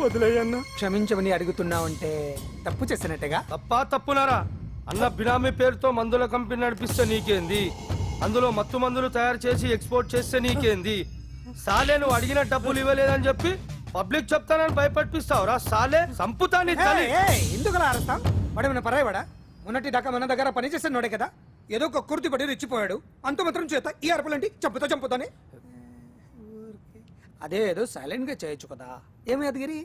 వదిలేయన్నా. క్షమించమని అడుగుతున్నావంటే తప్పు చేసినట్టుగా? తప్పా తప్పునారా. అన్న బినామీ పేరుతో మందుల కంపెనీ నడిపిస్తే నీకేంది? అందులో మత్తు మందులు తయారు చేసి ఎక్స్పోర్ట్ చేస్తే నీకేంది? సాలే నువ్వు అడిగిన డబ్బులు ఇవ్వలేదని చెప్పి పబ్లిక్ చెప్తానని భయపడిపిస్తావురా సాలే సంపుతా నీ తల్లి. ఎందుకు అరుస్తాం? వాడు మన పరాయవాడా? మొన్నటి దాకా మన దగ్గర పని చేసినోడే కదా? ఏదో ఒక కుర్తి పడి రెచ్చిపోయాడు. అంత మాత్రం చేత ఈ అరుపులండి చంపుతా చంపుతానే. అదే ఏదో సైలెంట్గా చేయొచ్చు కదా. ఏమి అదిగిరి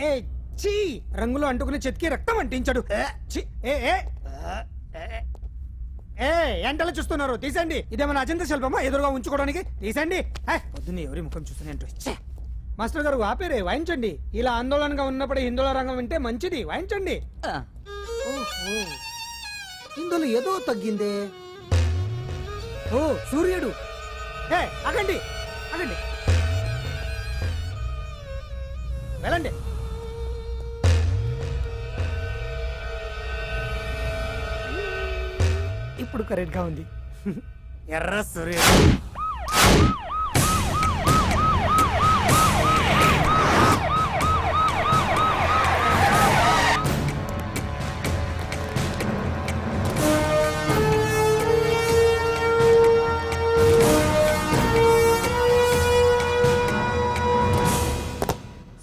ఏ చీ! రంగులో అంటుకుని చెతికి రక్తం అంటించాడు. ఏ, ఛీ, ఏ ఏ? ఏ, ఏ ఎంటలో చూస్తున్నారు. తీసండి ఇదేమన్నా అజంత శిల్పమా? ఎదురుగా ఉంచుకోవడానికి. తీసండి ఏ, పొద్దున్నే ఎవరి ముఖం చూస్తున్నట్టు ఛే. మాస్టర్ గారు ఆపేరే వాయించండి. ఇలా ఆందోళనగా ఉన్నప్పుడు హిందువుల రంగం వింటే మంచిది వాయించండి. ఓహో. ఇందులో ఏదో తగ్గిందే. ఓ సూర్యుడు. ఏ ఆగండి ఆగండి. వెళ్ళండి. ఇప్పుడు కరెక్ట్గా ఉంది. ఎర్ర సూర్యుడు.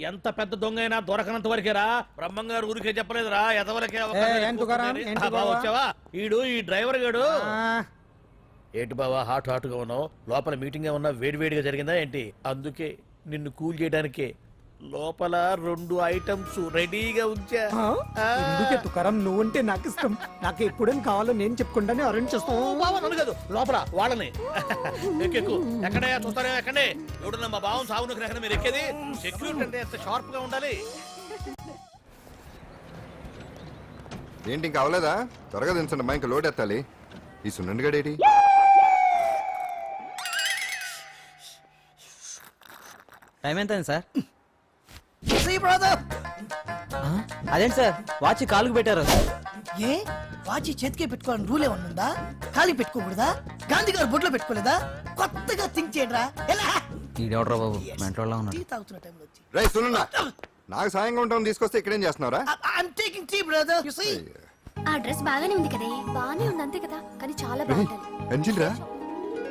ఎంత పెద్ద దొంగ అయినా దొరకనంత వరకేరా బ్రహ్మంగారు ఊరికే చెప్పలేదురా. ఎదవలకే? వచ్చావా? ఈడు ఈ డ్రైవర్ గాడు. ఏంటి బావా హాట్ హాట్గా ఉన్నావు? లోపల మీటింగ్ ఏమన్నా వేడివేడిగా జరిగిందా ఏంటి? అందుకే నిన్ను కూల్ చేయడానికే. లోపల రెండు ఐటమ్స్ రెడీగా ఉంచా. ఎందుకే తుకారం నువ్వుంటే నాకు ఇష్టం నాకు ఎప్పుడేం కావాలో నేను చెప్పుకుంటానే అరేంజ్ చేస్తాను. బావా నన్ను కాదు. లోపల వాళ్ళని. ఎక్కెక్కు ఎక్కడే చూస్తారే ఎక్కండి. ఎవడన్నా మా బావం సాగును ఎక్కడ మీరు ఎక్కేది? సెక్యూరిటీ అంటే ఎంత షార్ప్గా ఉండాలి? ఏంటి ఇంకా అవలేదా? త్వరగా దించండి మా ఇంకా లోడ్ ఎత్తాలి. ఈ సున్నండి గడేటి? టైం ఎంత సార్? అదేంటి సార్? వాచ్ కాలుకు పెట్టారు. ఏ? వాచి చేతికే పెట్టుకోవాలని రూల్ ఏమన్నా ఉందా ఖాళీ పెట్టుకోకూడదా? గాంధీ గారు బొడ్లో పెట్టుకోలేదా? కొత్తగా థింక్ చేయడరా? ఎలా? ఈడెవడ్రా బాబు? మెంటోళ్ళ టీ ఉన్నాడు తాగుతున్న టైంలో వచ్చి. రై సునన్నా. నాకు సాయంగా ఉంటాం తీసుకొస్తే ఇక్కడేం చేస్తున్నారా I'm taking tea brother you see ఆ డ్రెస్ బాగానే ఉంది కదే బాగానే ఉంది అంతే కదా. కానీ చాలా బాగుంటది. అంజిల్ రా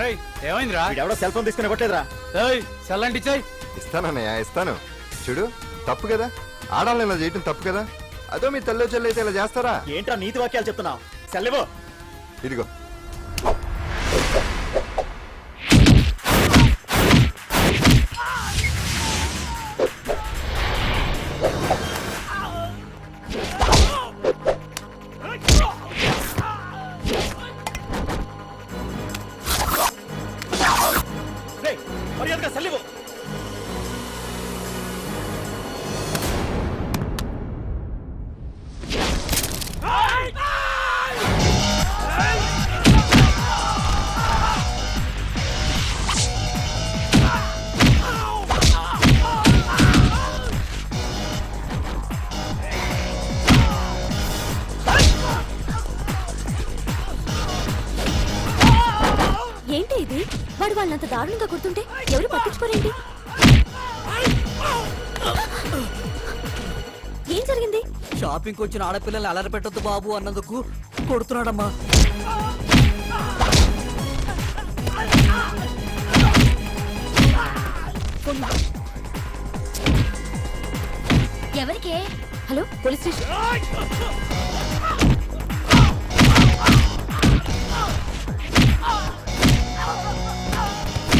ఏమైందిరా? వీడెవడో సెల్ ఫోన్ తీసుకుని ఇవ్వట్లేదురా. చల్లండి చాయ్ ఇస్తానన్నయ్య ఇస్తాను. చూడు తప్పు కదా? ఆడాలని ఇలా చేయటం తప్పు కదా? అదో మీ తల్లో చెల్లి అయితే ఇలా చేస్తారా? ఏంట్రా నీతి వాక్యాలు చెప్తున్నావు? సెల్లెవో ఇదిగో. షాపింగ్ వచ్చిన ఆడపిల్లల్ని అలర పెట్టొద్దు బాబు అన్నందుకు కొడుతున్నాడమ్మా. ఎవరికే? Hello police station.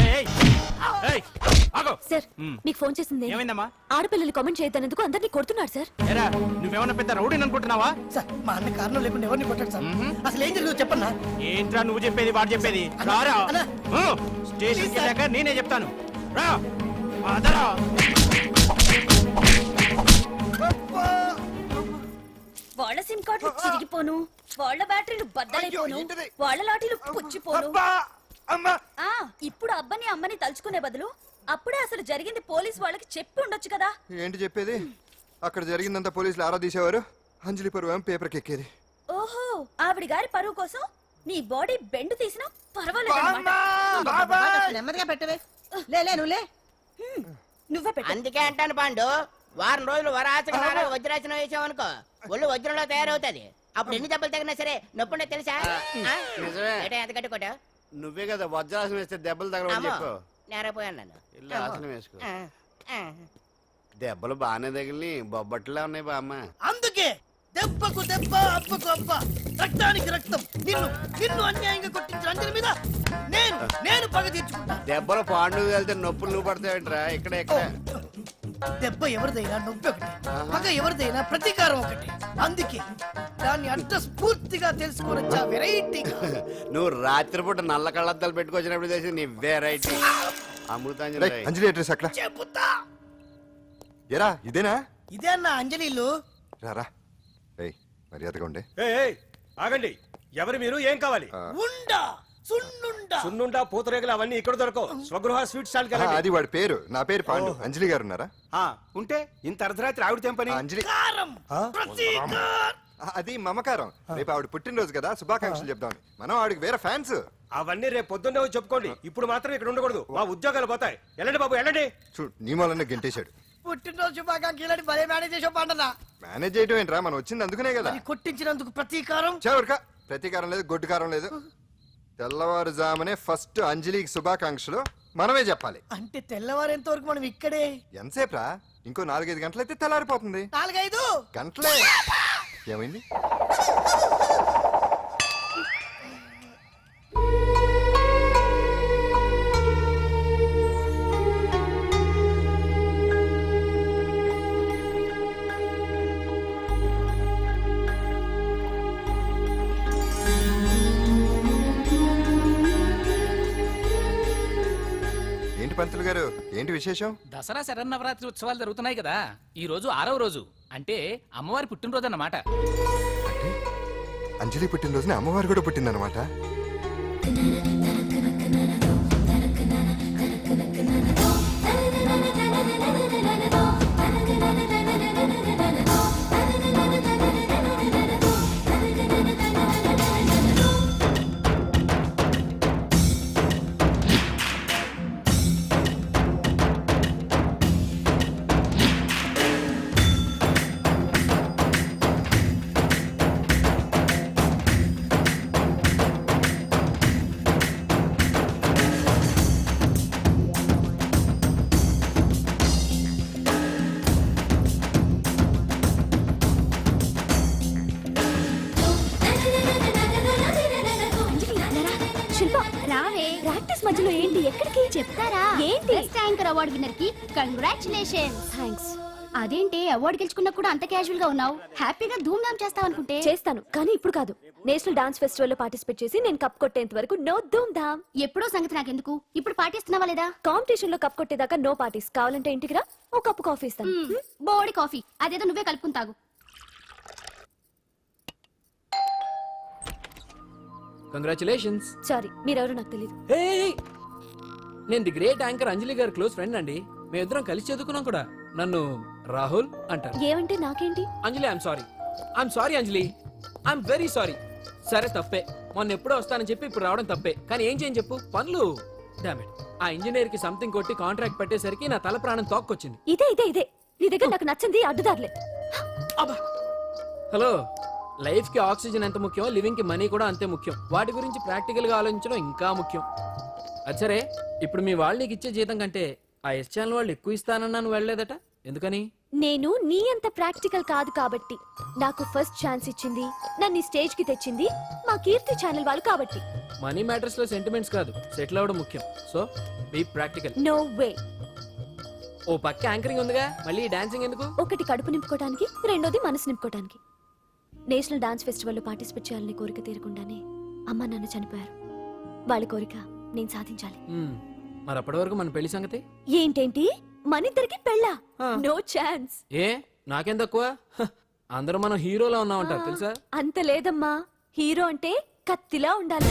ఏయ్, ఏయ్, ఆగు. సార్ మీకు ఫోన్ చేసింది ఏమైందమ్మా? ఆడపిల్లలు కామెంట్ చేయొద్దనేందుకు అందరినీ కొడుతున్నాడు సార్. ఏరా నువ్వేమన్నా పెద్ద రౌడీని అనుకుంటున్నావా? సార్ మా అన్న కారణం లేకుండా ఎవరిని కొట్టాడు సార్? అసలు ఏం జరిగిందో చెప్పన్నా? ఏంట్రా నువ్వు చెప్పేది వాడు చెప్పేది? రారా. స్టేషన్కి వెళ్ళాక నేనే చెప్తాను. రా. అదరా వాళ్ళ సిమ్ కార్డులు చిరిగిపోను. వాళ్ళ బ్యాటరీలు బద్దలైపోను. వాళ్ళ లాటీలు పుచ్చిపోను. ఆ ఇప్పుడు అబ్బని అమ్మని తలుచుకునే బదులు అప్పుడే అసలు జరిగింది పోలీస్ వాళ్ళకి చెప్పి ఉండొచ్చు కదా. ఏంటి చెప్పేది? అక్కడ జరిగిందంతా పోలీసులు ఆరా తీసేవారు? అంజలి పరువు పేపర్కి ఎక్కేది. ఓహో ఆవిడ గారి పరువు కోసం నీ బాడీ బెండ్ తీసినా పర్వాలేదు నెమ్మదిగా పెట్టవే. లే లే నువ్వు లే. నువ్వే పెట్టు. అందుకే అంటాను పాండు వారం రోజులు వరాచక నాలుగు వజ్రాసనం వేసామనుకో ఒళ్ళు వజ్రంలో తయారవుతుంది. అప్పుడు ఎన్ని దెబ్బలు తగినా సరే నొప్పుండే తెలుసా? ఎంత గట్టి కొట్టావు? నువ్వే కదా వజ్రాసనం వేస్తే దెబ్బలు చెప్పు నేరపోయాను నన్ను ఇల్లు ఆసనం వేసుకో. ఆ, ఆ. దెబ్బలు బాగానే తగిలి బొబ్బట్లా ఉన్నాయి బామ్మ. అందుకే దెబ్బకు దెబ్బ అబ్బకు అబ్బ. రక్తానికి రక్తం. నిన్ను నిన్ను అన్యాయంగా కొట్టించిన అంజలి మీద నేను నేను పగ తీర్చుకుంటా. దెబ్బలు పాండు వెళ్తే నొప్పులు నువ్వు పడతావేంట్రా? ఇక్కడ ఇక్కడ. దెబ్బ ఎవరిదైనా నొప్పి ఒకటి. పగ ఎవరిదైనా ప్రతీకారం ఒకటి. అందుకే దాన్ని అర్థ స్ఫూర్తిగా తెలుసుకోవచ్చా వెరైటీ నువ్వు రాత్రిపూట నల్ల కళ్ళద్దాలు పెట్టుకొచ్చినప్పుడు చేసి నీ వెరైటీ అమృతాంజలి రేయ్, అంజలి అడ్రస్ అక్కడ చెబుతా. ఎరా ఇదేనా? ఇదే అన్న అంజలిలు. రారా రేయ్ మర్యాదగా ఉండే. ఆగండి. ఎవరు మీరు? ఏం కావాలి? ఉండా సున్నుండా. సున్నుండా పూతరేగలు అవన్నీ ఇక్కడ దొరకవు. స్వగృహ స్వీట్ స్టాల్ ఆ, అది వాడి పేరు. నా పేరు పాండు. అంజలి గారు ఉన్నారా? ఉంటే ఇంత అర్ధరాత్రి ఆవిడ తెంపని? ఆ, అంజలి. కారం. ప్రతీకారం. అది మమకారం. రేపు ఆవిడ పుట్టినరోజు కదా శుభాకాంక్షలు చెప్దామని మనం ఆవిడకి వేరే ఫ్యాన్స్. అవన్నీ రేపు పొద్దున్నే వచ్చి చెప్పుకోండి. ఇప్పుడు మాత్రం ఇక్కడ ఉండకూడదు. మా ఉద్యోగాలు పోతాయి. వెళ్ళండి బాబు వెళ్ళండి. చూడు నీ మూలన్న గెంటేశాడు. పుట్టినరోజు శుభాకాంక్షలని భలే మేనేజ్ పండనా మేనేజ్ చేయడం ఏంట్రా? మనం వచ్చింది అందుకునే కదా. అది కొట్టించినందుకు ప్రతీకారం? చెవరిక ప్రతీకారం లేదు గొడ్డుకారం లేదు. తెల్లవారుజామునే ఫస్ట్ అంజలికి శుభాకాంక్షలు మనమే చెప్పాలి. అంటే తెల్లవారేంత వరకు మనం ఇక్కడే? ఎంతసేపు రా? ఇంకో నాలుగైదు గంటలైతే తెల్లారిపోతుంది. నాలుగైదు? గంటలే. ఏమైంది? ఏంటి పంతులు గారు? ఏంటి విశేషం? దసరా శరన్నవరాత్రి ఉత్సవాలు జరుగుతున్నాయి కదా. ఈ రోజు ఆరవ రోజు. అంటే అమ్మవారి పుట్టినరోజు అన్నమాట అంటే అంజలి పుట్టినరోజున అమ్మవారు కూడా పుట్టిందనమాట విన్నర్కి కంగ్రాచులేషన్ థ్యాంక్స్ అదేంటి అవార్డు గెలుచుకున్నా కూడా అంత క్యాజువల్గా ఉన్నావు. హ్యాపీగా ధూమ్ ధామ్ చేస్తావు అనుకుంటే? చేస్తాను కానీ ఇప్పుడు కాదు. నేషనల్ డాన్స్ ఫెస్టివల్లో పార్టిసిపేట్ చేసి నేను కప్ కొట్టేంత వరకు నో ధూమ్ ధామ్ ఎప్పుడో సంగతి నాకెందుకు? ఇప్పుడు పాటిస్తున్నావా లేదా? కాంపిటీషన్లో కప్ కొట్టేదాకా నో పార్టీస్. కావాలంటే ఇంటికి రా ఓ కప్పు కాఫీ ఇస్తాను. బోడి కాఫీ. అదేదో నువ్వే కలుపుకుని తాగు. కంగ్రాచులేషన్స్ సారీ మీరెవరో నాకు తెలియదు నేను ది గ్రేట్ యాంకర్ అంజలి గారి క్లోజ్ ఫ్రెండ్ అండి. మేమిద్దరం కలిసి చదువుకున్నాం కూడా. నన్ను రాహుల్ అంటారు. ఏమంటే నాకేంటి? Anjali I'm sorry I'm sorry Anjali. I'm very sorry సరే తప్పే. మొన్న ఎప్పుడో వస్తానని చెప్పి ఇప్పుడు రావడం తప్పే. కానీ ఏం చేయని చెప్పు? పనులు. ఆ ఇంజనీర్కి సంథింగ్ కొట్టి కాంట్రాక్ట్ పెట్టేసరికి నా తల ప్రాణం తోక్కొచ్చింది. ఇదే ఇదే ఇదే. నీ దగ్గర నాకు నచ్చింది అడ్డుదారులే. అబ్బా! హలో. లైఫ్కి ఆక్సిజన్ ఎంత ముఖ్యం లివింగ్కి మనీ కూడా అంతే ముఖ్యం. వాటి గురించి ప్రాక్టికల్గా ఆలోచించడం ఇంకా ముఖ్యం. అది సరే. ఇప్పుడు మీ వాళ్ళు నీకు ఇచ్చే జీతం కంటే ఆ ఎస్ ఛానల్ వాళ్ళు ఎక్కువ ఇస్తానన్నా నువ్వు వెళ్ళలేదట? ఎందుకని? నేను నీ అంత ప్రాక్టికల్ కాదు కాబట్టి. నాకు ఫస్ట్ ఛాన్స్ ఇచ్చింది నన్ను స్టేజ్కి తెచ్చింది మా కీర్తి ఛానల్ వాళ్ళు కాబట్టి. మనీ మ్యాటర్స్లో సెంటిమెంట్స్ కాదు సెటిల్ అవ్వడం ముఖ్యం. So be practical. No way. ఓ పక్క యాంకరింగ్ ఉందిగా మళ్ళీ డాన్సింగ్ ఎందుకు? ఒకటి కడుపు నింపుకోవడానికి రెండోది మనసు నింపుకోవడానికి నేషనల్ డాన్స్ ఫెస్టివల్లో పార్టిసిపేట్ చేయాలని కోరిక తీరకుండానే అమ్మ నాన్న చనిపోయారు. వాళ్ళ కోరిక నేను సాధించాలి. మరి అప్పటి వరకు మన పెళ్ళి సంగతి? ఏంటేంటి? మనిద్దరికి పెళ్ళా? ఆ. No chance. ఏ? నాకేం తక్కువ? హ, అందరూ మనం హీరోలా ఉన్నామంటారు తెలుసా? అంత లేదమ్మా. హీరో అంటే కత్తిలా ఉండాలి.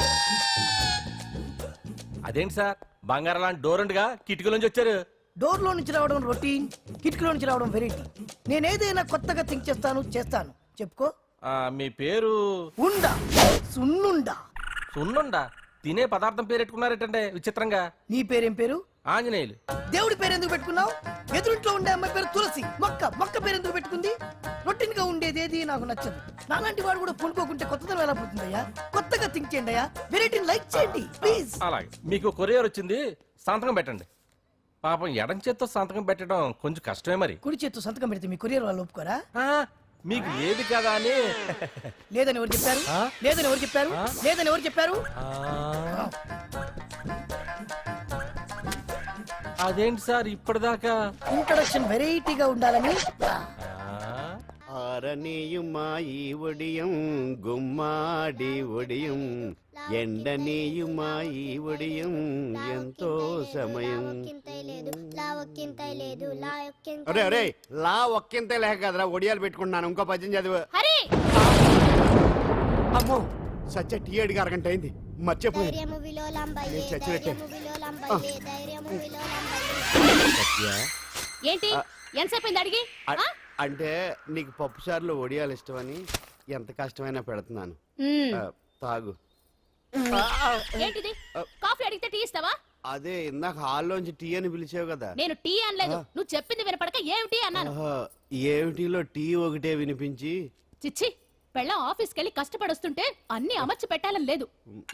అదేంటి సార్? బంగారం లాంటి డోర్ ఉండగా కిటికీలోంచి వచ్చారు. డోర్లో నుంచి రావడం రొటీన్ కిటికీలో నుంచి రావడం వెరైటీ నేను ఏదైనా కొత్తగా థింక్ చేస్తాను చేస్తాను. చెప్పుకో. ఆ, మీ పేరు? ఉండా. సున్నుండా. సున్నుండా? తినే పదార్థం పేరు పెట్టుకున్నారేటండి విచిత్రంగా. నీ పేరేం పేరు? ఆంజనేయులు. దేవుడి పేరు ఎందుకు పెట్టుకున్నావు? ఎదురింట్లో ఉండే అమ్మాయి పేరు తులసి. మొక్క మొక్క పేరు ఎందుకు పెట్టుకుంది? రొటీన్గా ఉండేది ఏది? నాకు నచ్చదు. నాలాంటి వాడు కూడా పూనుకోకుంటే కొత్తదనం ఎలా పోతుందయ్యా కొత్తగా థింక్ చేయండి అయ్యా. వెరైటీని లైక్ చేయండి ప్లీజ్. అలాగే. మీకు కొరియర్ వచ్చింది సంతకం పెట్టండి. పాపం ఎడం చేత్తో సంతకం పెట్టడం కొంచెం కష్టమే మరి. కుడి చేత్తు సంతకం పెడితే మీ కొరియర్ వాళ్ళు ఒప్పుకోరా? ఆ, మీకు లేదు కదా అని. లేదని ఎవరు చెప్పారు? లేదని ఎవరు చెప్పారు? లేదని ఎవరు చెప్పారు? ఆ, అదేంటి సార్ ఇప్పటిదాకా? ఇంట్రడక్షన్ వెరైటీగా ఉండాలని? ఆ, ఆరనీయుమా ఈ ఒడియం గుమ్మాడి ఒడియం ఎంతో సమయం. అరే అరే లా ఒక్కింతే లేక కదరా ఒడియాలు పెట్టుకుంటున్నాను ఇంకో పద్యం చదివు. హరి! అమ్మో సత్య టీ అడిగి అరగంట అయింది మర్చిపోయింది నేను చచ్చినట్టే. ఏంటి? ఎంతసేపు అయింది అడిగి? అంటే నీకు పప్పు సార్లు ఒడియాలు ఇష్టమని ఎంత కష్టమైనా పెడుతున్నాను. తాగు. ఏంటిది? కాఫీ అడిగితే టీ ఇస్తావా? అదే ఇందాక హాల్లోంచి టీ అని పిలిచావు కదా. నేను టీ అనలేదు. నువ్వు చెప్పింది వినపడక ఏమిటి అన్నాను? ఏమిటిలో టీ ఒకటే వినిపించి. చిచ్చి పెళ్ళం ఆఫీస్కి వెళ్ళి కష్టపడొస్తుంటే అన్ని అమర్చి పెట్టాలని లేదు.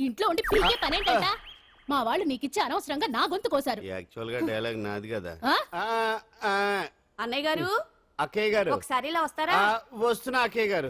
ఇంట్లో ఉండి పీకే పనేంటంట? మా వాళ్ళు నీకిచ్చే అనవసరంగా నా గొంతు కోసారు. యాక్చువల్గా డైలాగ్ నాది కదా. ఆ? అన్నయ్య గారు? అక్కయ్య గారు. ఒకసారి ఇలా వస్తారా? ఆ, వస్తున్నా అక్కయ్య గారు.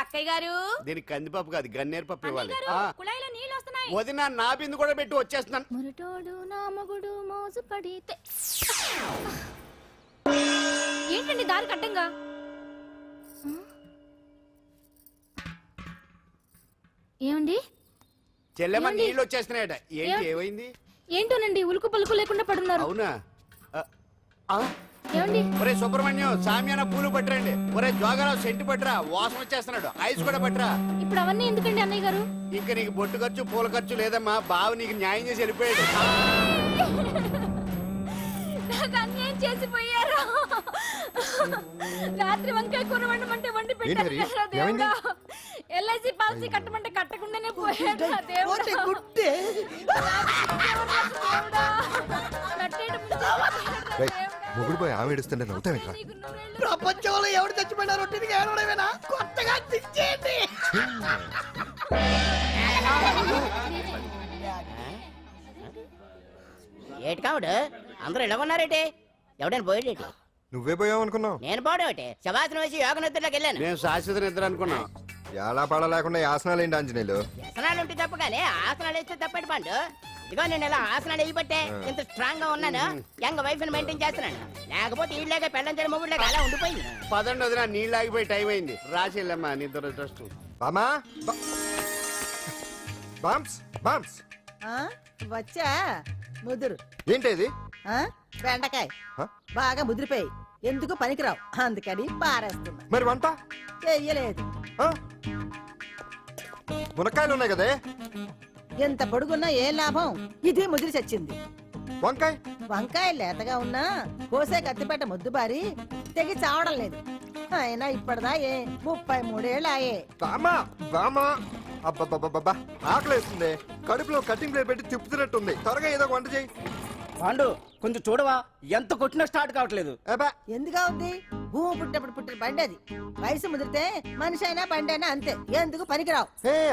అక్కయ్య గారు. దీనికి కందిపప్పు కాదు గన్నేరు పప్పు ఇవ్వాలి. కుళాయిలో నీళ్ళు వస్తున్నాయి. వదిన నా బిందు కూడా పెట్టి వచ్చేస్తున్నాను. మురటోడు నా మగుడు మోజు పడితే ఏంటండి దారి కట్టంగా? ఏమండి? చెల్లెమ్మ? నీళ్ళు వచ్చేస్తున్నాయట. ఏంటి ఏమైంది? ఏంటోనండి ఉలుకు పలుకు లేకుండా పడున్నారు. అవునా? ఒరే సుబ్రహ్మణ్యం సామ్యాన పూలు పట్టరండి. ఒరే జోగరావు సెంటు పట్టరా వాసన వచ్చేస్తున్నాడు. ఐస్ కూడా పట్టరా. ఇప్పుడు అవన్నీ ఎందుకండి అన్నయ్య గారు? ఇంకా నీకు బొట్టు ఖర్చు పూల ఖర్చు లేదమ్మా. బావ నీకు న్యాయం చేసి వెళ్ళిపోయాడు. నాకు అన్యాయం చేసిపోయారు రాత్రి వంకాయ కూర వండమంటే వండి పెట్టారు? దేవుడా. ఎల్ఐసి పాలసీ కట్టమంటే కట్టకుండానే పోయాడు నా దేవుడా. మొగుడు పోయి ఆమె ఏడుస్తుంటే ప్రపంచంలో ఎవడు చచ్చిపోయినా రొట్టెని ఏడవడమేనా? కొత్తగా తెచ్చేయండి. ఏటి కావుడు? అందరూ ఇలా ఉన్నారేటి? ఎవడైనా పోయేటి నువ్వే పోయావు అనుకున్నావు నేను పోవడం ఒకటి శవాసనం వేసి యోగ నిద్రలోకి వెళ్ళాను. నేను శాశ్వత నిద్ర అనుకున్నా ఎలా పాడ లేకుండా ఆసనాలు ఏంటి ఆంజనేయులు? వ్యసనాలు ఉంటే తప్పు కానీ ఆసనాలు వేస్తే తప్పటి పండు. ఇదిగో నేను ఇలా ఆసనాలు వేయబట్టే ఇంత స్ట్రాంగ్గా ఉన్నాను. యంగ్ వైఫ్ని మెయింటైన్ చేస్తున్నాను. లేకపోతే ఈళ్ళగా పెళ్ళం చెడు మొగుడులేక అలా ఉండిపోయింది. పదండి వదిన నీళ్ళు ఆగిపోయి టైం అయింది. రాసి వెళ్ళమ్మా నిద్ర ట్రస్ట్ బామా బా- బామ్స్ బామ్స్. వచ్చా? ముదురు. ఏంటి ఇది? బెండకాయ? బాగా ముదిరిపోయి ఎందుకు పనికిరావు? అందుకని పారేస్తున్నా. మరి వంట? చెయ్యలేదు. ఆ? మునక్కాయలు ఉన్నాయి కదే? ఎంత పొడుగున్నా ఏం లాభం? ఇది ముదిరి చచ్చింది. వంకాయ? వంకాయ లేతగా ఉన్నా కోసే కత్తిపేట ముద్దు బారి తెగి చావడం లేదు. అయినా ఇప్పటిదా ఏ ముప్పై మూడేళ్ళాయే. బామా బామా అబ్బబ్బబ్బబ్బా ఆకలేస్తుంది. కడుపులో కటింగ్ ప్లేట్ పెట్టి తిప్పుతున్నట్టుంది. త్వరగా ఏదో ఒక వంట చేయి. పాండు కొంచెం చూడవా? ఎంత కొట్టినా స్టార్ట్ కావట్లేదు. ఎందుగా ఉంది? భూమి పుట్టినప్పుడు పుట్టిన బండి అది. వయసు ముదిరితే మనిషి అయినా బండి అయినా అంతే. ఎందుకు పనికిరావు?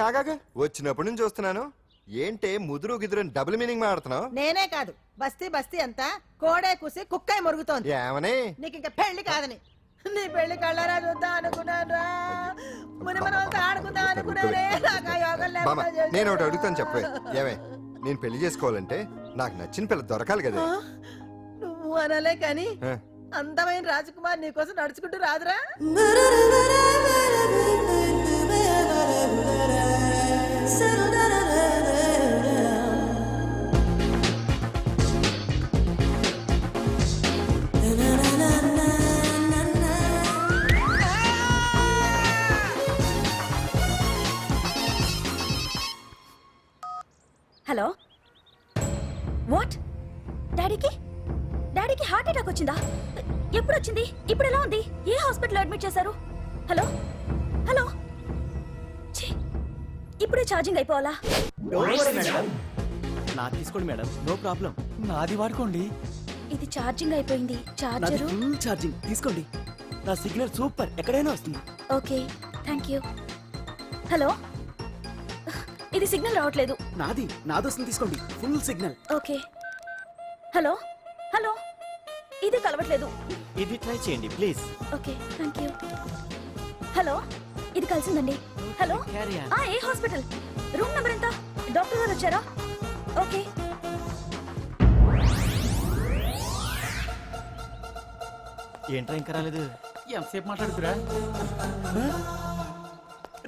ఆగాగా. వచ్చినప్పటి నుంచి చూస్తున్నాను. ఏంటే ముదురు గిదురు డబుల్ మీనింగ్ మాడుతున్నావు నేనే కాదు. బస్తీ బస్తీ అంతా కోడే కూసి కుక్కాయ మురుగుతోంది. ఏమని? నీకు ఇంకా పెళ్ళి కాదని. నీ పెళ్ళి కళ్ళరా చూద్దాం అనుకున్నాను రా. ముని ఆడుకుందాం చేశారు. నేను ఒకటి అడుగుతాను చెప్పే ఏమే? నేను పెళ్ళి చేసుకోవాలంటే నాకు నచ్చిన పిల్ల దొరకాలి కదా? నువ్వు అనలే కానీ. అందమైన రాజకుమార్ నీకోసం నడుచుకుంటూ రాదురా ఛార్జింగ్ అయిపోవాలా? నాకు తీసుకోండి మేడం నో ప్రాబ్లం నాది వాడుకోండి. ఇది ఛార్జింగ్ అయిపోయింది. Full charging. తీసుకోండి. నా సిగ్నల్ సూపర్. ఎక్కడైనా వస్తుంది. ఓకే. Thank you. హలో? ఇది సిగ్నల్ రావట్లేదు. నాది. నాది వస్తుంది తీసుకోండి. Full signal okay. Hello? Hello? ఇది కలవట్లేదు. ఇది ట్రై చేయండి please okay. Thank you. Hello? ఇది కలిసిందండి. హలో. ఆ ఏ హాస్పిటల్? రూమ్ నెంబర్ ఎంత? డాక్టర్ గారు వచ్చారా? ఓకే. ఏంట్రా ఇంకా రాలేదు? ఎంతసేపు మాట్లాడుతురా?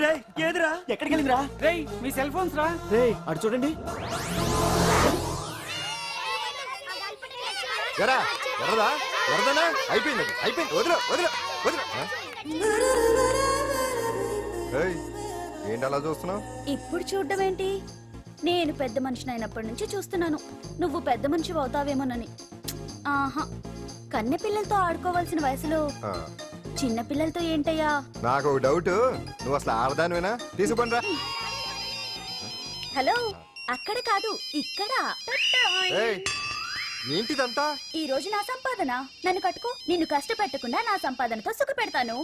రే ఏదిరా? ఎక్కడికి వెళ్ళిందిరా రేయ్ మీ సెల్ ఫోన్స్ రా. రే అటు చూడండి. ఎరా ఎర్రదా? ఎర్రదనా? అయిపోయింది అది, అయిపోయింది. వదిలు వదిలు వదిలు. ఏంటి అలా చూస్తున్నావు? ఇప్పుడు చూడడం ఏంటి నేను పెద్ద మనిషిని అయినప్పటి నుంచి చూస్తున్నాను. నువ్వు పెద్ద మనిషి అవుతావేమోనని. ఆహా కన్నె పిల్లలతో ఆడుకోవాల్సిన వయసులో చిన్న పిల్లలతో ఏంటయ్యా? నాకు ఒక డౌట్. నువ్వు అసలు ఆడదానివేనా? తీసుకుపండి రా హలో అక్కడ కాదు ఇక్కడ. ఏంటిదంతా? ఈ రోజు నా సంపాదన. నన్ను కట్టుకో నిన్ను కష్టపెట్టకుండా నా సంపాదనతో సుఖ పెడతాను.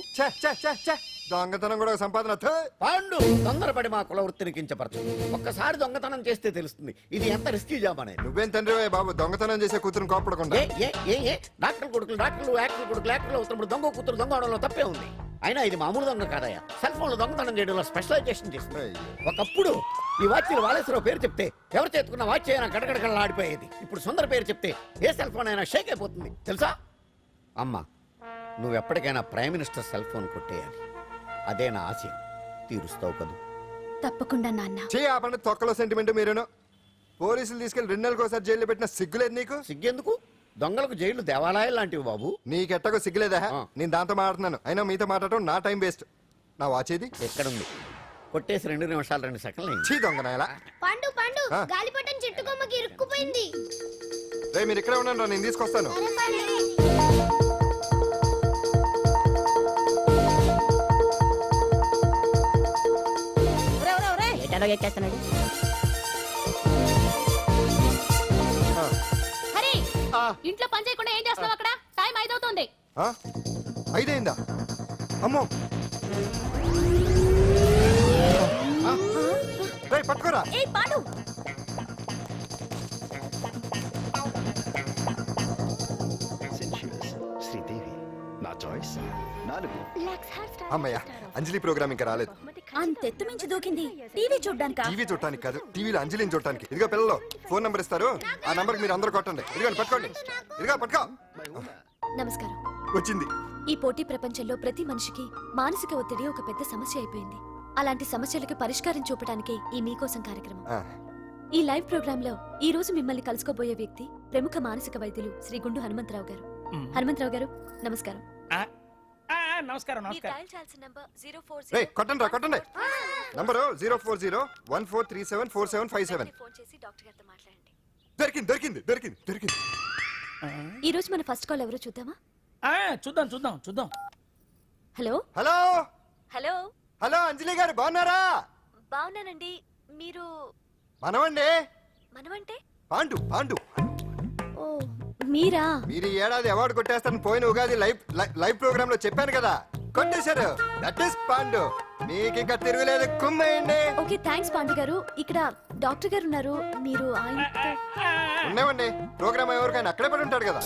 దొంగతనం కూడా ఒక సంపాదన థూ. పాండు తొందరపడి మా కుల వృత్తిని కించపరచు. ఒక్కసారి దొంగతనం చేస్తే తెలుస్తుంది. ఇది ఎంత రిస్కీ జాబ్ అనేది నువ్వేం తండ్రి బాబు దొంగతనం చేసే కూతురుని కోపడకుండా ఏ ఏ ఏ ఏ? డాక్టర్ కొడుకులు డాక్టర్లు యాక్టర్ కొడుకులు యాక్టర్లు అవుతున్నప్పుడు దొంగ కూతురు దొంగ అవడంలో తప్పే ఉంది. అయినా ఇది మామూలు దొంగ కాదయ్యా. సెల్ ఫోన్లో దొంగతనం చేయడంలో స్పెషలైజేషన్ చేస్తుంది ఒకప్పుడు ఈ వాచ్లు వాలేశ్వరరావు పేరు చెప్తే ఎవరు చేతుకున్న వాచ్ అయినా గడగడగడలా ఆడిపోయేది. ఇప్పుడు సుందర పేరు చెప్తే ఏ సెల్ ఫోన్ అయినా షేక్ అయిపోతుంది. తెలుసా? అమ్మా నువ్వు ఎప్పటికైనా ప్రైమ్ మినిస్టర్ సెల్ ఫోన్ కొట్టేయాలి. అదే నా ఆశయం తీరుస్తావు కదూ. తప్పకుండా నాన్న. చే ఆ పండుగ తొక్కలో సెంటిమెంట్ మీరును. పోలీసులు తీసుకెళ్ళి రెండు నెలలకు ఒకసారి జైల్లో పెట్టిన సిగ్గులేదు నీకు? సిగ్గెందుకు? దొంగలకు జైలు దేవాలయాలు లాంటివి బాబు. నీకెట్టకో సిగ్గులేదా. నేను దాంతో మాట్లాడుతున్నాను. అయినా మీతో మాట్లాడటం నా టైం వేస్ట్ నా వాచేది ఎక్కడుంది? కొట్టేసి రెండు నిమిషాలు రెండు సెకండ్లు. చీ దొంగ నాయలా. పండు పండు. గాలిపటం చెట్టు కొమ్మకి ఇరుక్కుపోయింది. రే మీరు ఇక్కడే ఉండండి నేను తీసుకొస్తాను. ఏటాలో ఎక్కేస్తున్నాడు హరి! ఇంట్లో పని చేయకుండా ఏం చేస్తున్నావు అక్కడ? టైం ఐదవుతుంది. ఆ? ఐదైందా అమ్మో! పట్టుకోరా. ఏ పాండు శ్రీదేవి నా చాయిస్ అమ్మయ్య అంజలి ప్రోగ్రామ్ ఇంకా రాలేదు. అంతెత్తు మించి దూకింది. టీవీ చూడ్డానికా టీవీ చూడటానికి కాదు టీవీలో అంజలిని చూడటానికి ఇదిగో పిల్లలు ఫోన్ నంబర్ ఇస్తారు. ఆ నంబర్ మీరు అందరూ కొట్టండి. ఇదిగో పట్టుకోండి. ఇదిగో పట్టుకో. నమస్కారం. వచ్చింది. ఈ పోటీ ప్రపంచంలో ప్రతి మనిషికి మానసిక ఒత్తిడి ఒక పెద్ద సమస్య అయిపోయింది. అలాంటి సమస్యలకు పరిష్కారం చూపడానికే ఈ మీకోసం కార్యక్రమం. ఆ, ఈ లైవ్ ప్రోగ్రామ్లో ఈ రోజు మిమ్మల్ని కలుసుకోబోయే వ్యక్తి ప్రముఖ మానసిక వైద్యులు శ్రీ గుండు హనుమంతరావు గారు. హనుమంతరావు గారు నమస్కారం. నమస్కారం మీరు డయల్ చేయాల్సిన నంబర్ 040 రేయ్ కొట్టండి రా కొట్టండి. Number zero four zero one four three seven four seven five seven phone చేసి డాక్టర్ గారితో మాట్లాడండి. దొరికింది దొరికింది దొరికింది దొరికింది. ఈ రోజు మన ఫస్ట్ కాల్ ఎవరో చూద్దామా? చూద్దాం చూద్దాం చూద్దాం. Hello? Hello? Hello? Hello Anjali garu బాగున్నారా? బాగున్నానండి. మీరు మనమండి? మనమంటే? పాండు పాండు మీరా? మీరు ఈ ఏడాది అవార్డు కొట్టేస్తారని పోయిన ఉగాది లైవ్ లై- లైవ్ ప్రోగ్రామ్లో చెప్పాను కదా. కొట్టేశారు. దట్ ఇస్ పాండు మీకు ఇంకా తిరుగులేదు. కుమ్మేయండి. ఓకే థ్యాంక్స్ పాండు గారు. ఇక్కడ డాక్టర్ గారు ఉన్నారు. మీరు ఆయనతో ఉన్నామండి ప్రోగ్రామ్ ఎవరికైనా అక్కడే పడి ఉంటాడు కదా.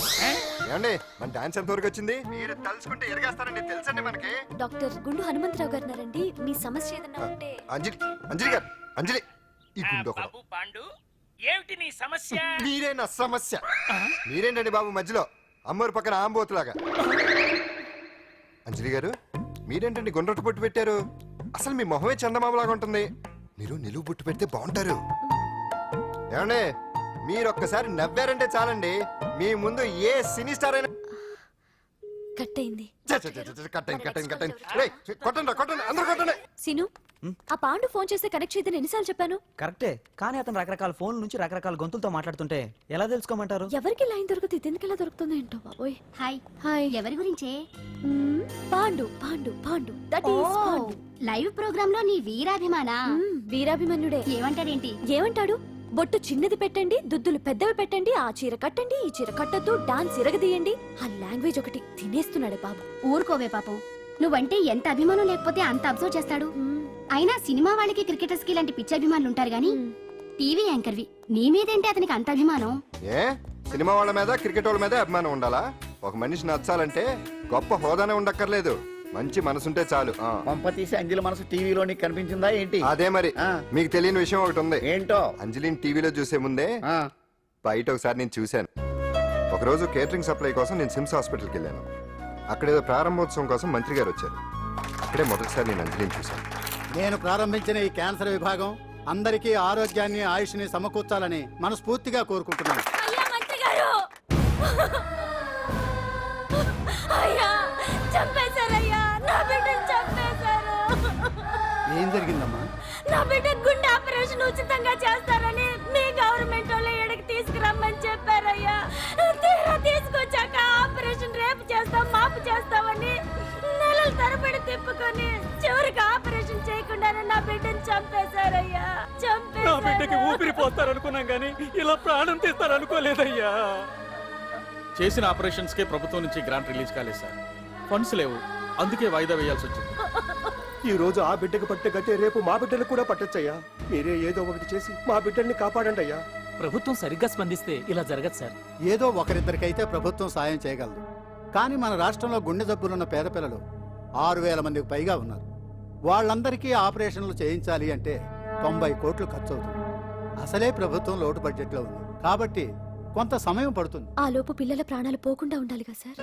ఏమండి మన డాన్స్ ఎంత వరకు వచ్చింది? మీరు తలుచుకుంటే ఎరగేస్తారండి. తెలుసండి మనకి. డాక్టర్ గుండు హనుమంతరావు గారు ఉన్నారండి. మీ సమస్య ఏదన్నా ఉంటే అంజలి అంజలి గారు అంజలి. ఈ గుండు ఒకడు. పాండు. ఏమిటి నీ సమస్య? మీరే నా సమస్య. మీరేంటండి బాబు మధ్యలో? అమ్మోరు పక్కన ఆంబోతులాగా. అంజలి గారు మీరేంటండి గుండ్రటి బొట్టు పెట్టారు? అసలు మీ మొహమే చందమామలాగా ఉంటుంది. మీరు నిలువు బొట్టు పెడితే బాగుంటారు. ఏమండి మీరు ఒక్కసారి నవ్వారంటే చాలండి. మీ ముందు ఏ సినీ స్టార్ అయినా కట్ అయింది సీను ఆ పాండు ఫోన్ చేస్తే కనెక్ట్ చేయదని ఎన్నిసార్లు చెప్పాను? కరెక్టే. కానీ అతను రకరకాల ఫోన్ల నుంచి రకరకాల గొంతులతో మాట్లాడుతుంటే ఎలా తెలుసుకోమంటారు? ఎవరికి లైన్ దొరుకుతుంది ఇతనికి ఎలా దొరుకుతుందో ఏంటో బాబోయ్. హాయ్. హాయ్. ఎవరి గురించే? Pandu Pandu Pandu. That is Pandu. Live ప్రోగ్రామ్లో నీ వీరాభిమానా? వీరాభిమన్యుడే. ఏమంటాడేంటి? ఏమంటాడు? బొట్టు చిన్నది పెట్టండి దుద్దులు పెద్దవి పెట్టండి ఆ చీర కట్టండి ఈ చీర కట్టద్దు డాన్స్ ఇరగదీయండి. ఆ లాంగ్వేజ్ ఒకటి తినేస్తున్నాడు బాబు. ఊరుకోవే పాపం నువ్వంటే ఎంత అభిమానం లేకపోతే అంత అబ్జర్వ్ చేస్తాడు? అయినా సినిమా వాళ్ళకి క్రికెటర్స్కి ఇలాంటి పిచ్చి అభిమానులు ఉంటారు గానీ. టీవీ యాంకర్వి నీ మీదేంటి అతనికి అంత అభిమానం. ఏ? సినిమా వాళ్ళ మీద క్రికెట్ వాళ్ళ మీద అభిమానం ఉండాలా? ఒక మనిషి నచ్చాలంటే గొప్ప హోదానే ఉండక్కర్లేదు. మంచి మనసుంటే చాలు. ఆ. పంప తీసి అంజలి మనసు టీవీలో నీకు కనిపించిందా ఏంటి? అదే మరి. ఆ. మీకు తెలియని విషయం ఒకటి ఉంది. ఏంటో? అంజలిని టీవీలో చూసే ముందే ఆ, బయట ఒకసారి నేను చూశాను. ఒకరోజు కేటరింగ్ సప్లై కోసం నేను సిమ్స్ హాస్పిటల్కి వెళ్ళాను. అక్కడేదో ప్రారంభోత్సవం కోసం మంత్రి గారు వచ్చారు. అక్కడే మొదటిసారి నేను అంజలిని చూశాను. నేను ప్రారంభించిన ఈ క్యాన్సర్ విభాగం అందరికీ ఆరోగ్యాన్ని ఆయుష్ని సమకూర్చాలని మనస్ఫూర్తిగా కోరుకుంటున్నాను. అయ్యా మంత్రి గారు! ఏం జరిగిందమ్మా? నా బిడ్డ గుండె ఆపరేషన్ ఉచితంగా చేస్తారని మీ గవర్నమెంట్ వాళ్ళు ఇక్కడికి తీసుకురమ్మని చెప్పారయ్యా. తీరా తీసుకొచ్చాక ఆపరేషన్ రేపు చేస్తాం మాపు చేస్తామని నెలల తరబడి తిప్పుకొని చివరికి ఆపరేషన్ చేయకుండానే నా బిడ్డను చంపేశారయ్యా. చంపేశారు. ఊపిరిపోతారనుకున్నాం కానీ ఇలా ప్రాణం తీస్తారనుకోలేదయ్యా. చేసిన ఆపరేషన్స్ కే ప్రభుత్వం నుంచి గ్రాంట్ రిలీజ్ కాలేదు సార్. ఫండ్స్ లేవు. అందుకే వాయిదా వేయాల్సి వచ్చింది. ఈ రోజు ఆ బిడ్డకు పట్టే గట్టే రేపు మా బిడ్డలు కూడా పట్టొచ్చయ్యా. మీరే ఏదో ఒకటి చేసి మా బిడ్డల్ని కాపాడండి అయ్యా ప్రభుత్వం సరిగ్గా స్పందిస్తే ఇలా జరగదు సార్. ఏదో ఒకరిద్దరికైతే ప్రభుత్వం సాయం చేయగలదు. కానీ మన రాష్ట్రంలో గుండె జబ్బులున్న పేద పిల్లలు ఆరు వేల మందికి పైగా ఉన్నారు. వాళ్ళందరికీ ఆపరేషన్లు చేయించాలి అంటే తొంభై కోట్లు ఖర్చు అవుతుంది అసలే ప్రభుత్వం లోటు బడ్జెట్లో ఉంది. కాబట్టి కొంత సమయం పడుతుంది. ఆ లోపు పిల్లల ప్రాణాలు పోకుండా ఉండాలిగా సార్.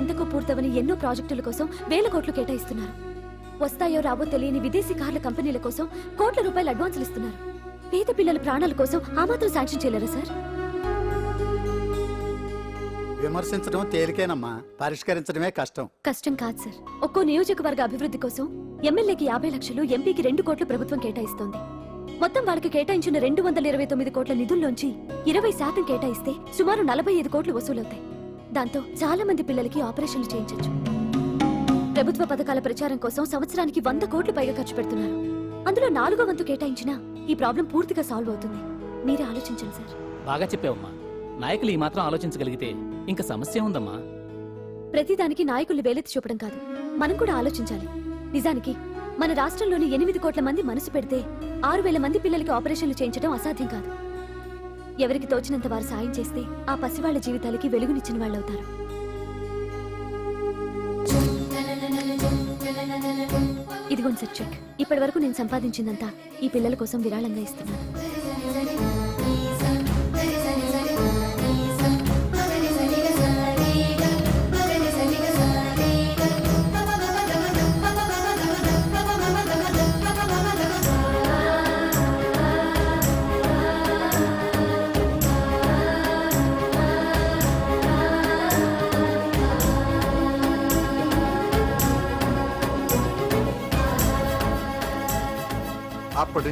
ఎంతకో పూర్తవని ఎన్నో ప్రాజెక్టుల కోసం వేల కోట్లు కేటాయిస్తున్నారు. వస్తాయో రావో తెలియని విదేశీ కార్ల కంపెనీల కోసం కోట్ల రూపాయలు అడ్వాన్సులు ఇస్తున్నారు. పేద పిల్లల ప్రాణాల కోసం ఆ మాత్రం శాంక్షన్ చేయలేరా సార్? విమర్శించడం తేలికేనమ్మా. పరిష్కరించడమే కష్టం. కష్టం కాదు సార్. ఒక్కో నియోజకవర్గ అభివృద్ధి కోసం ఎమ్మెల్యేకి యాభై లక్షలు ఎంపీకి రెండు కోట్లు ప్రభుత్వం కేటాయిస్తోంది. మొత్తం వాళ్ళకి కేటాయించిన రెండు వందల ఇరవై తొమ్మిది కోట్ల నిధుల్లోంచి ఇరవై శాతం కేటాయిస్తే సుమారు నలభై ఐదు కోట్లు వసూలవుతాయి. దాంతో చాలా మంది పిల్లలకి ఆపరేషన్లు చేయించొచ్చు. ప్రభుత్వ పథకాల ప్రచారం కోసం సంవత్సరానికి వంద కోట్లు పైగా ఖర్చు పెడుతున్నారు. అందులో నాలుగో వంతు కేటాయించినా ఈ ప్రాబ్లం పూర్తిగా సాల్వ్ అవుతుంది. మీరే ఆలోచించండి సార్. బాగా చెప్పావమ్మా. నాయకులు ఈ మాత్రం ఆలోచించగలిగితే ఇంకా సమస్య ఉందమ్మా. ప్రతిదానికి నాయకుల్ని వేలెత్తి చూపడం కాదు. మనం కూడా ఆలోచించాలి. నిజానికి మన రాష్ట్రంలోని ఎనిమిది కోట్ల మంది మనసు పెడితే ఆరు వేల మంది పిల్లలకి ఆపరేషన్లు చేయించడం అసాధ్యం కాదు. ఎవరికి తోచినంత వారు సాయం చేస్తే ఆ పసివాళ్ళ జీవితాలకి వెలుగునిచ్చిన వాళ్ళవుతారు. ఇదిగోండి చెక్ ఇప్పటి వరకు నేను సంపాదించిందంతా ఈ పిల్లల కోసం విరాళంగా ఇస్తున్నాను.